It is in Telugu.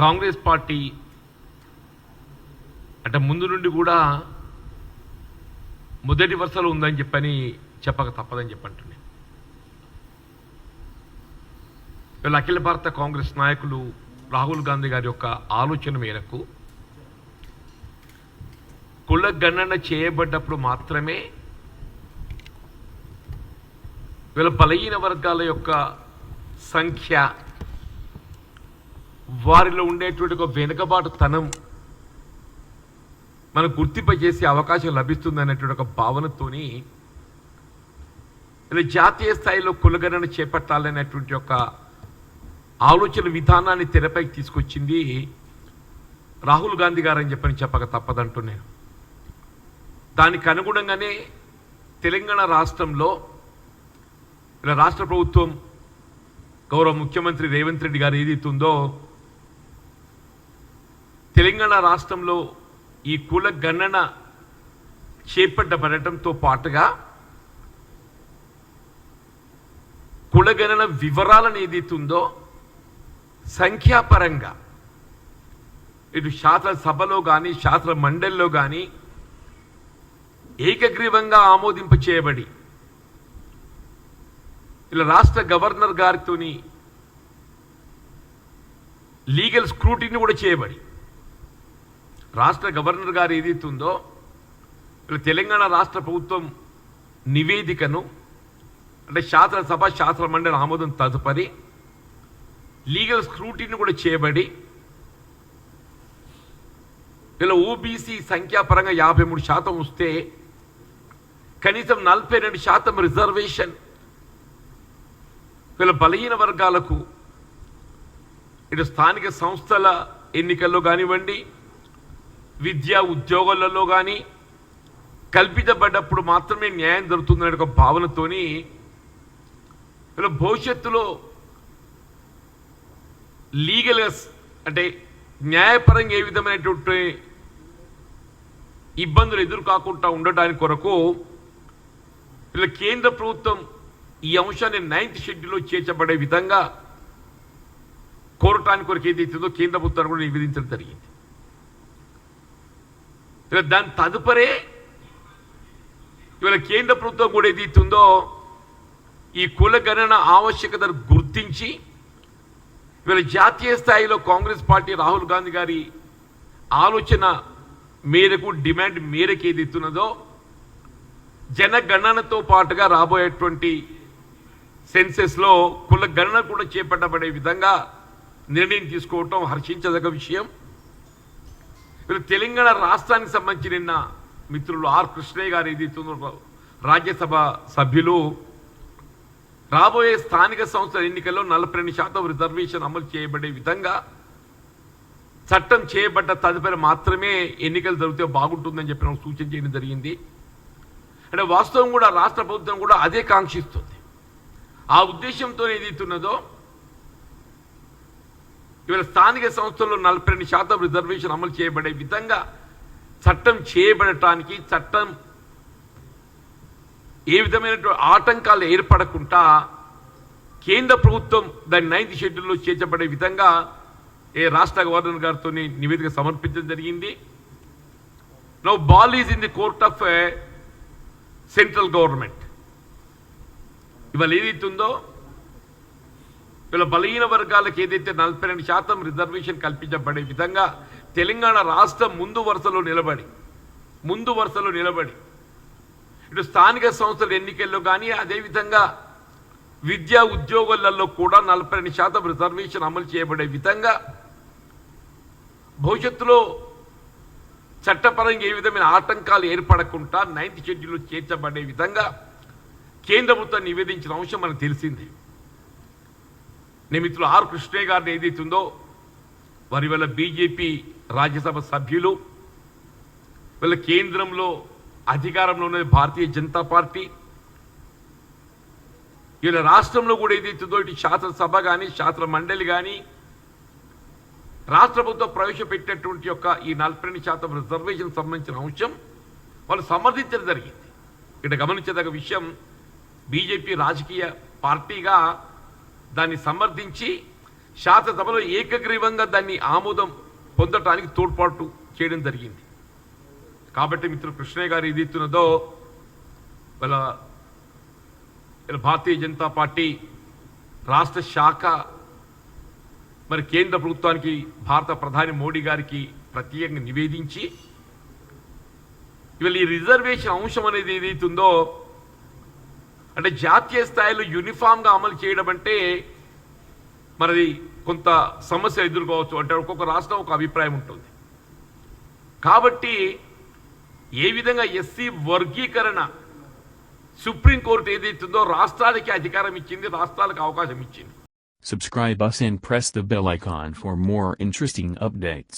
కాంగ్రెస్ పార్టీ అంటే ముందు నుండి కూడా మొదటి వరుసలో ఉందని చెప్పని చెప్పక తప్పదని చెప్పంటున్నాను వీళ్ళ అఖిల భారత కాంగ్రెస్ నాయకులు రాహుల్ గాంధీ గారి యొక్క ఆలోచన మేరకు కుల గణన చేయబడ్డప్పుడు మాత్రమే వీళ్ళ బలహీన వర్గాల యొక్క సంఖ్య వారిలో ఉండేటువంటి ఒక వెనుకబాటుతనం మనం గుర్తింపజేసే అవకాశం లభిస్తుంది అనేటువంటి ఒక భావనతోని ఇలా జాతీయ స్థాయిలో కులగణన చేపట్టాలనేటువంటి ఒక ఆలోచన విధానాన్ని తెరపైకి తీసుకొచ్చింది రాహుల్ గాంధీ గారు అని చెప్పని చెప్పక తప్పదంటూ నేను. దానికి అనుగుణంగానే తెలంగాణ రాష్ట్రంలో ఇలా రాష్ట్ర ప్రభుత్వం గౌరవ ముఖ్యమంత్రి రేవంత్ రెడ్డి గారు ఏదైతుందో తెలంగాణ రాష్ట్రంలో ఈ కుల గణన చేపట్టబడటంతో పాటుగా కులగణన వివరాలను ఏదైతుందో సంఖ్యాపరంగా ఇటు శాస్త్ర సభలో కానీ శాసన మండలిలో కానీ ఏకగ్రీవంగా ఆమోదింప చేయబడి ఇలా రాష్ట్ర గవర్నర్ గారితోని లీగల్ స్క్రూటీని కూడా చేయబడి రాష్ట్ర గవర్నర్ గారు ఏదైతే ఉందో తెలంగాణ రాష్ట్ర ప్రభుత్వం నివేదికను అంటే శాసనసభ శాస్త్ర మండలి ఆమోదం తదుపరి లీగల్ స్క్రూటీని కూడా చేయబడి ఇలా ఓబీసీ సంఖ్యాపరంగా యాభై మూడు శాతం వస్తే కనీసం నలభై రెండు శాతం రిజర్వేషన్ వీళ్ళ బలహీన వర్గాలకు ఇటు స్థానిక సంస్థల ఎన్నికల్లో కానివ్వండి విద్యా ఉద్యోగాలలో కానీ కల్పించబడ్డప్పుడు మాత్రమే న్యాయం దొరుకుతుందనే ఒక భావనతోని వీళ్ళ భవిష్యత్తులో లీగల్గా అంటే న్యాయపరంగా ఏ విధమైనటువంటి ఇబ్బందులు ఎదురు కాకుండా ఉండటానికి కొరకు వీళ్ళ కేంద్ర ప్రభుత్వం ఈ అంశాన్ని నైన్త్ షెడ్యూల్లో చేర్చబడే విధంగా కోరటానికి కొరకు ఏదైతుందో కేంద్ర ప్రభుత్వాన్ని కూడా నివేదించడం జరిగింది. దాని తదుపరే ఇవాళ కేంద్ర ప్రభుత్వం కూడా ఏదైతుందో ఈ కుల గణన ఆవశ్యకతను గుర్తించి ఇవాళ జాతీయ స్థాయిలో కాంగ్రెస్ పార్టీ రాహుల్ గాంధీ గారి ఆలోచన మేరకు డిమాండ్ మేరకు ఏది జనగణనతో పాటుగా రాబోయేటువంటి సెన్సెస్లో కుల గణన కూడా చేపట్టబడే విధంగా నిర్ణయం తీసుకోవటం హర్షించదగ్గ విషయం. వీళ్ళు తెలంగాణ రాష్ట్రానికి సంబంధించి నిన్న మిత్రులు ఆర్ కృష్ణయ్య గారు ఏదైతుందో రాజ్యసభ సభ్యులు రాబోయే స్థానిక సంస్థల ఎన్నికల్లో నలభై రెండు శాతం రిజర్వేషన్ అమలు చేయబడే విధంగా చట్టం చేయబడ్డ తదుపరి మాత్రమే ఎన్నికలు జరిగితే బాగుంటుందని చెప్పిన సూచన చేయడం జరిగింది. అంటే వాస్తవం కూడా రాష్ట్ర ప్రభుత్వం కూడా అదే కాంక్షిస్తుంది. ఆ ఉద్దేశంతో ఏదైతున్నదో ఇవాళ స్థానిక సంస్థల్లో నలభై రెండు శాతం రిజర్వేషన్ అమలు చేయబడే విధంగా చట్టం చేయబడటానికి చట్టం ఏ విధమైనటువంటి ఆటంకాలు ఏర్పడకుండా కేంద్ర ప్రభుత్వం దాని నైన్త్ షెడ్యూల్లో చేర్చబడే విధంగా ఏ రాష్ట్ర గవర్నర్ గారితో నివేదిక సమర్పించడం జరిగింది. Now ball is in the court of central government ఇవాళ ఏదైతుందో వీళ్ళ బలహీన వర్గాలకు ఏదైతే నలభై రెండు శాతం రిజర్వేషన్ కల్పించబడే విధంగా తెలంగాణ రాష్ట్రం ముందు వరుసలో నిలబడి ముందు వరుసలో నిలబడి ఇటు స్థానిక సంస్థల ఎన్నికల్లో కానీ అదేవిధంగా విద్యా ఉద్యోగులలో కూడా నలభై రెండు శాతం రిజర్వేషన్ అమలు చేయబడే విధంగా భవిష్యత్తులో చట్టపరంగా ఏ విధమైన ఆటంకాలు ఏర్పడకుండా నైన్త్ షెడ్యూల్లో చేర్చబడే విధంగా కేంద్ర ప్రభుత్వం నివేదించిన అంశం మనకు తెలిసిందే. నిమిత్రులు ఆర్ కృష్ణయ్య గారిని ఏదైతుందో వారి వల్ల బీజేపీ రాజ్యసభ సభ్యులు వీళ్ళ కేంద్రంలో అధికారంలో ఉన్నది భారతీయ జనతా పార్టీ. వీళ్ళ రాష్ట్రంలో కూడా ఏదైతుందో ఇటు శాసనసభ కానీ శాసన మండలి కానీ రాష్ట్ర ప్రభుత్వం ప్రవేశపెట్టినటువంటి యొక్క ఈ నలభై రెండు శాతం రిజర్వేషన్ సంబంధించిన అంశం వాళ్ళు సమర్థించడం జరిగింది. ఇక్కడ గమనించదగ్గ విషయం బీజేపీ రాజకీయ పార్టీగా దాన్ని సమర్థించి శాసనసభలో ఏకగ్రీవంగా దాన్ని ఆమోదం పొందటానికి తోడ్పాటు చేయడం జరిగింది. కాబట్టి మిత్రులు కృష్ణయ్య గారు ఏది ఇస్తున్నదో వాళ్ళ భారతీయ జనతా పార్టీ రాష్ట్ర శాఖ మరి కేంద్ర ప్రభుత్వానికి భారత ప్రధాని మోడీ గారికి ప్రత్యేకంగా నివేదించి ఇవాళ ఈ రిజర్వేషన్ అంశం అనేది ఏదైతుందో అంటే జాతీయ స్థాయిలో యూనిఫామ్గా అమలు చేయడం అంటే మరి కొంత సమస్య ఎదుర్కోవచ్చు అంటే ఒక్కొక్క రాష్ట్రం ఒక అభిప్రాయం ఉంటుంది కాబట్టి ఏ విధంగా ఎస్సీ వర్గీకరణ సుప్రీంకోర్టు ఏదైతుందో రాష్ట్రాలకి అధికారం ఇచ్చింది రాష్ట్రాలకు అవకాశం ఇచ్చింది Subscribe us and press the bell icon for more interesting updates.